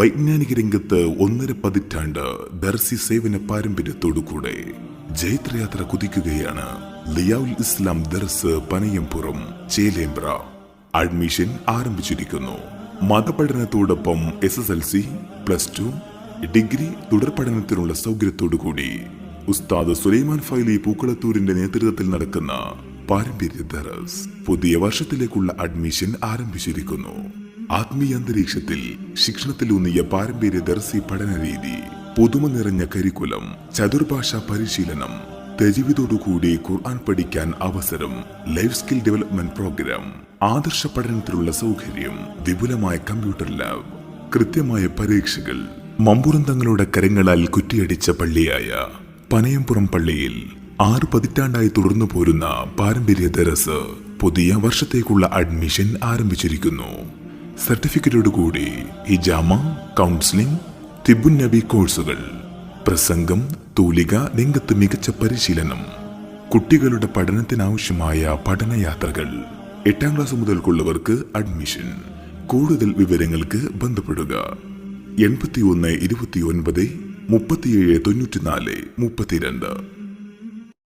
വൈജ്ഞാനിക രംഗത്ത് ഒന്നര പതിറ്റാണ്ട് ദർസി സേവന പാരമ്പര്യത്തോടുകൂടെ ജൈത്രയാത്ര കുതിക്കുകയാണ് ലിയാവുൽ ഇസ്ലാം ദർസ് പനയംപുറം ചേലേമ്പ്ര. അഡ്മിഷൻ ആരംഭിച്ചിരിക്കുന്നു. മതപഠനത്തോടൊപ്പം S S L C plus two degree തുടർ പഠനത്തിനുള്ള സൗകര്യത്തോടുകൂടി ഉസ്താദ് സുലൈമാൻ ഫൈലി പൂക്കളത്തൂരിന്റെ നേതൃത്വത്തിൽ നടക്കുന്ന പാരമ്പര്യ ദറസ് പുതിയ വർഷത്തിലേക്കുള്ള അഡ്മിഷൻ ആരംഭിച്ചിരിക്കുന്നു. ആത്മീയ അന്തരീക്ഷത്തിൽ ശിക്ഷണത്തിലൂന്നിയ പഠന രീതി പുതുമ നിറഞ്ഞ കരിക്കുലം ചതുർഭാഷാ പരിശീലനം തെജിവിതോടുകൂടി ഖുർആൻ പഠിക്കാൻ അവസരം ലൈഫ് സ്കിൽ ഡെവലപ്മെന്റ് പ്രോഗ്രാം ആദർശ പഠനത്തിലുള്ള സൗകര്യം വിപുലമായ കമ്പ്യൂട്ടർ ലാബ് കൃത്യമായ പരീക്ഷകൾ മമ്പുറം തങ്ങളുടെ കരങ്ങളാൽ കുറ്റിയടിച്ച പള്ളിയായ പനയംപുറം പള്ളിയിൽ ആറ് പതിറ്റാണ്ടായി തുടർന്നു പോരുന്ന പാരമ്പര്യ ദരസ് പുതിയ വർഷത്തേക്കുള്ള അഡ്മിഷൻ ആരംഭിച്ചിരിക്കുന്നു. സർട്ടിഫിക്കറ്റോടുകൂടി ഹിജാമ കൗൺസിലിംഗ് തിബുൻ നബി കോഴ്സുകൾ പ്രസംഗം തൂലിക രംഗത്ത് മികച്ച പരിശീലനം കുട്ടികളുടെ പഠനത്തിനാവശ്യമായ പഠനയാത്രകൾ എട്ടാം ക്ലാസ് മുതൽക്കുള്ളവർക്ക് അഡ്മിഷൻ. കൂടുതൽ വിവരങ്ങൾക്ക് ബന്ധപ്പെടുക. എൺപത്തി ഒന്ന് ഇരുപത്തി ഒൻപത് മുപ്പത്തിയേഴ് തൊണ്ണൂറ്റിനാല് മുപ്പത്തിരണ്ട്.